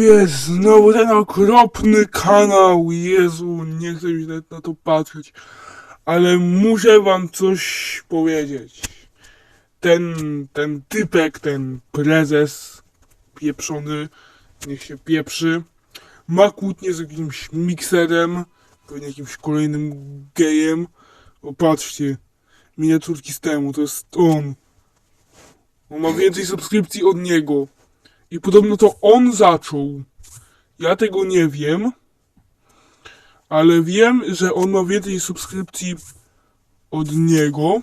Jest znowu ten okropny kanał. Jezu, nie chcę mi na to patrzeć. Ale muszę wam coś powiedzieć. Ten, ten typek, ten prezes pieprzony, niech się pieprzy, ma kłótnię z jakimś mikserem, pewnie jakimś kolejnym gejem. O, patrzcie, miniaturki z temu, to jest on. On ma więcej subskrypcji od niego. I podobno to on zaczął. Ja tego nie wiem. Ale wiem, że on ma więcej subskrypcji od niego.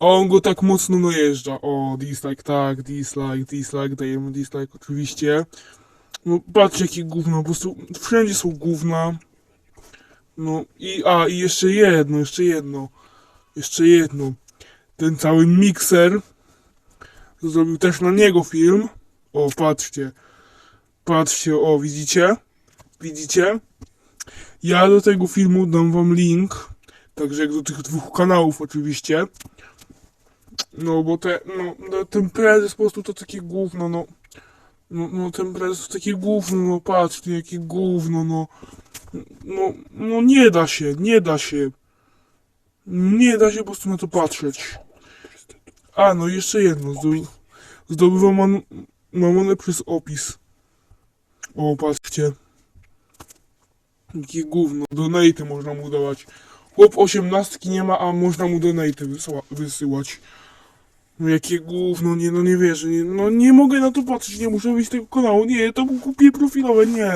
A on go tak mocno najeżdża. O, dislike, tak, dislike, dislike, dajemy dislike oczywiście. No, patrzcie jakie gówno, po prostu wszędzie są gówna. No i, a, i jeszcze jedno, jeszcze jedno. Jeszcze jedno. Ten cały mikser zrobił też na niego film. O, patrzcie. Patrzcie, o, widzicie? Widzicie? Ja do tego filmu dam wam link. Także jak do tych dwóch kanałów oczywiście. No, bo te, no, no, ten prezes po prostu to takie gówno, no. No, no ten prezes to takie gówno, no patrzcie, jakie gówno, no. No, no nie da się, nie da się. Nie da się po prostu na to patrzeć. A, no jeszcze jedno. Zdo- Zdobywa man- mamony przez opis. O, patrzcie. Jakie gówno. Donaty można mu dawać. Chłop osiemnastki nie ma, a można mu wysyła- wysyłać. No jakie gówno, nie, no nie wierzę, nie, no nie mogę na to patrzeć, nie muszę wyjść z tego kanału, nie, to głupie profilowe, nie.